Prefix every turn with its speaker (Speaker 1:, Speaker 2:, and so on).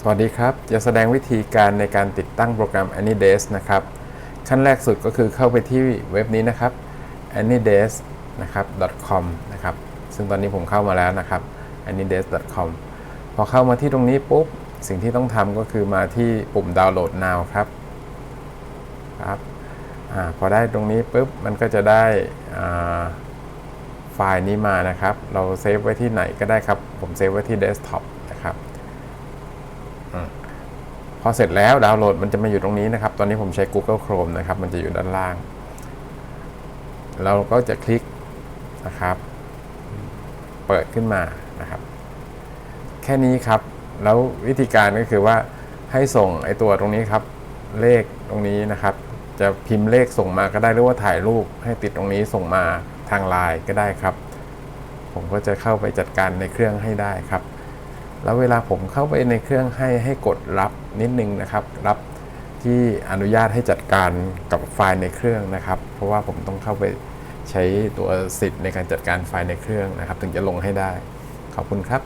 Speaker 1: สวัสดีครับ จะแสดงวิธีการในการติดตั้งโปรแกรม AnyDesk นะครับ ขั้นแรกสุดก็คือเข้าไปที่เว็บนี้นะครับ anydesk นะครับ .com นะครับ ซึ่งตอนนี้ผมเข้ามาแล้วนะครับ anydesk .com พอเข้ามาที่ตรงนี้ปุ๊บ สิ่งที่ต้องทำก็คือมาที่ปุ่มดาวน์โหลด now ครับครับอพอได้ตรงนี้ปุ๊บ มันก็จะได้ไฟล์นี้มานะครับ เราเซฟไว้ที่ไหนก็ได้ครับ ผมเซฟไว้ที่เดสก์ท็อป พอเสร็จแล้วดาวน์โหลดมันจะมาอยู่ตรงนี้นะครับ ตอนนี้ผมใช้ Google Chrome นะครับ มันจะอยู่ด้านล่าง เราก็จะคลิกนะครับ เปิดขึ้นมานะครับ แค่นี้ครับ แล้ววิธีการก็คือว่าให้ส่งไอตัวตรงนี้ครับ เลขตรงนี้นะครับ จะพิมพ์เลขส่งมาก็ได้หรือว่าถ่ายรูปให้ติดตรงนี้ส่งมาทางไลน์ก็ได้ครับ ผมก็จะเข้าไปจัดการในเครื่องให้ได้ครับ แล้วเวลาผมเข้าไปในเครื่องให้ให้กดรับนิดนึงนะครับ รับที่อนุญาตให้จัดการกับไฟล์ในเครื่องนะครับ เพราะว่าผมต้องเข้าไปใช้ตัวสิทธิ์ในการจัดการไฟล์ในเครื่องนะครับ ถึงจะลงให้ได้ ขอบคุณครับ